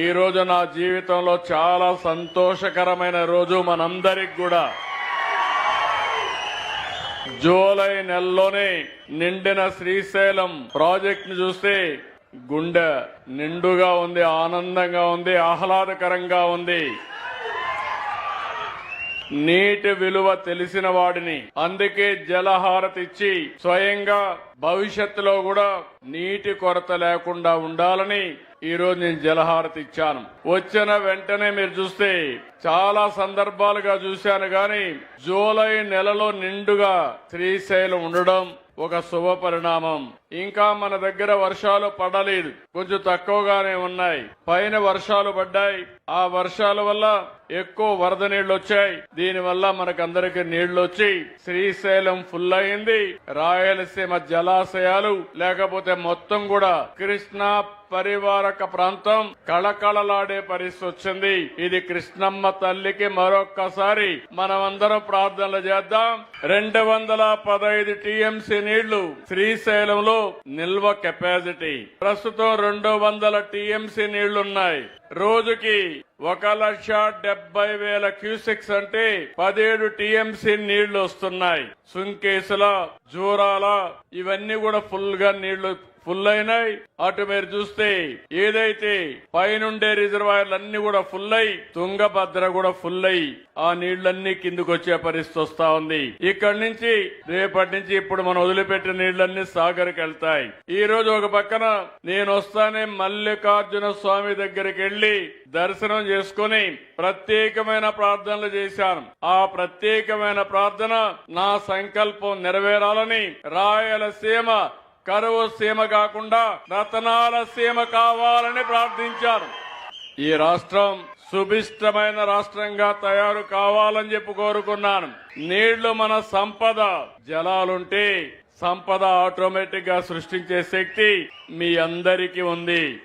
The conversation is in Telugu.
ఈ రోజు నా జీవితంలో చాలా సంతోషకరమైన రోజు మనందరికి కూడా. జూలై నెలలోనే నిండిన శ్రీశైలం ప్రాజెక్ట్ను చూస్తే గుండె నిండుగా ఉంది ఆనందంగా ఉంది ఆహ్లాదకరంగా ఉంది. నీటి విలువ తెలిసిన వాడిని. అందుకే జలహారతి ఇచ్చి స్వయంగా భవిష్యత్తులో కూడా నీటి కొరత లేకుండా ఉండాలని ఈ రోజు నేను జలహారతి ఇచ్చాను. వచ్చిన వెంటనే మీరు చూస్తే చాలా సందర్భాలుగా చూశాను గాని జూలై నెలలో నిండుగా శ్రీశైలం ఉండడం ఒక శుభ పరిణామం. ఇంకా మన దగ్గర వర్షాలు పడలేదు. కొంచెం తక్కువగానే ఉన్నాయి. పైన వర్షాలు పడ్డాయి. ఆ వర్షాల వల్ల ఎక్కువ వరద నీళ్ళు వచ్చాయి. దీని వల్ల మనకందరికి నీళ్ళు వచ్చి శ్రీశైలం ఫుల్ అయింది. రాయలసీమ జలాశయాలు లేకపోతే మొత్తం కూడా కృష్ణా పరివారక ప్రాంతం కళకళలాడే పరిస్థితి వచ్చింది. ఇది కృష్ణమ్మ తల్లికి మరొక్కసారి మనమందరం ప్రార్థనలు చేద్దాం. రెండు వందల పదహైదు టీఎంసీ నీళ్ళు శ్రీశైలంలో నిల్వ కెపాసిటీ. ప్రస్తుతం రెండు వందల టీఎంసీ నీళ్ళున్నాయి. రోజుకి ఒక లక్ష డెబ్బై వేల క్యూసెక్స్ అంటే పదిహేడు టీఎంసీ నీళ్ళు వస్తున్నాయి. సుంకేసుల జూరాల ఇవన్నీ కూడా ఫుల్గా నీళ్ళు ఫుల్ అయినాయి. అటు మీరు చూస్తే ఏదైతే పైనుండే రిజర్వాయర్లు అన్ని కూడా ఫుల్ అయి తుంగభద్ర కూడా ఫుల్ అయి ఆ నీళ్ళన్నీ కిందకు వచ్చే పరిస్థితి వస్తా ఉంది. ఇక్కడి నుంచి రేపటి నుంచి ఇప్పుడు మనం వదిలిపెట్టిన నీళ్ళన్నీ సాగర్కి వెళ్తాయి ఈ రోజు ఒక పక్కన నేను వస్తానే మల్లికార్జున స్వామి దగ్గరికి వెళ్ళి దర్శనం చేసుకుని ప్రత్యేకమైన ప్రార్థనలు చేశాను. ఆ ప్రత్యేకమైన ప్రార్థన నా సంకల్పం నెరవేరాలని రాయలసీమ కరువు సీమ కాకుండా రతనాల సీమ కావాలని ప్రార్థించారు. ఈ రాష్ట్రం సుభిష్టమైన రాష్ట్రంగా తయారు కావాలని చెప్పి కోరుకున్నాను. నీళ్ళు మన సంపద జలాలుంటే సంపద ఆటోమేటిక్గా సృష్టించే శక్తి మీ అందరికీ ఉంది.